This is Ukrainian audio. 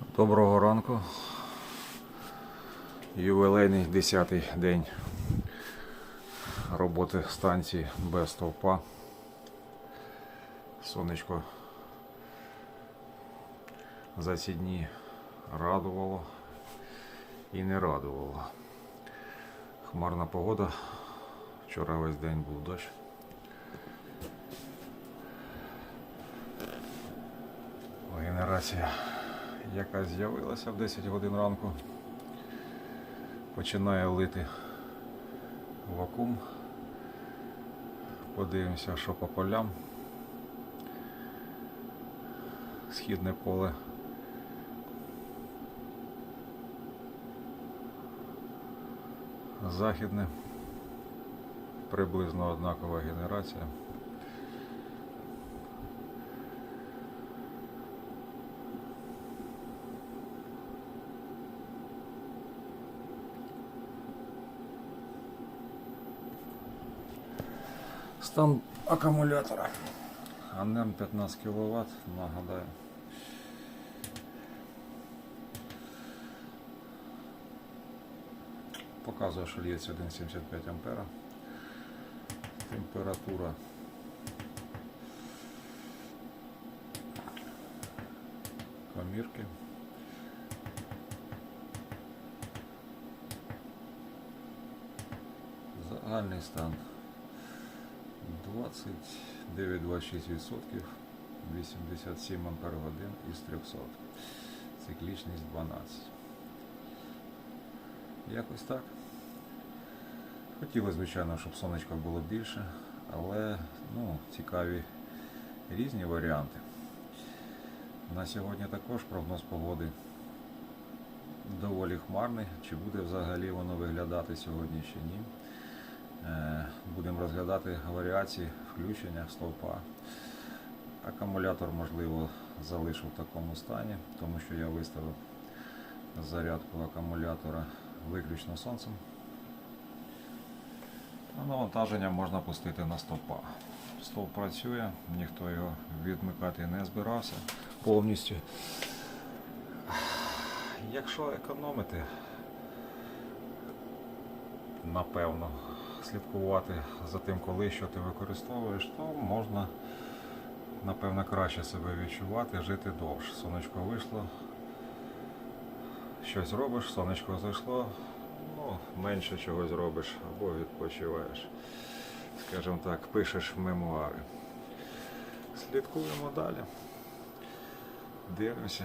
Доброго ранку. Ювілейний 10-й день роботи станції без стовпа. Сонечко за ці дні радувало і не радувало. Хмарна погода. Вчора весь день був дощ. Генерація, яка з'явилася в 10 годин ранку, починає лити вакуум. Подивимося, що по полям. Східне поле. Західне. Приблизно однакова генерація. Стан акумулятора. Анем 15 кВт, нагадаю. Показує, що лється 1,75 ампера. Температура комірки. Загальний стан 29-26%, 87 ампер годин із 300. Циклічність 12. Якось так. Хотілося, звичайно, щоб сонечка було більше, але ну, цікаві різні варіанти. На сьогодні також прогноз погоди доволі хмарний. Чи буде взагалі воно виглядати сьогодні чи ні. Е, Будемо розглядати варіації включення стовпа. Акумулятор, можливо, залишу в такому стані, тому що я виставив зарядку акумулятора виключно сонцем. А навантаження можна пустити на стовпа. Стовп працює, ніхто його відмикати не збирався повністю. Якщо економити, напевно, слідкувати за тим, коли що ти використовуєш, то можна, напевно, краще себе відчувати, жити довше. Сонечко вийшло, щось робиш, сонечко зайшло, ну, менше чогось робиш або відпочиваєш. Скажімо так, пишеш мемуари. Слідкуємо далі. Дивимося.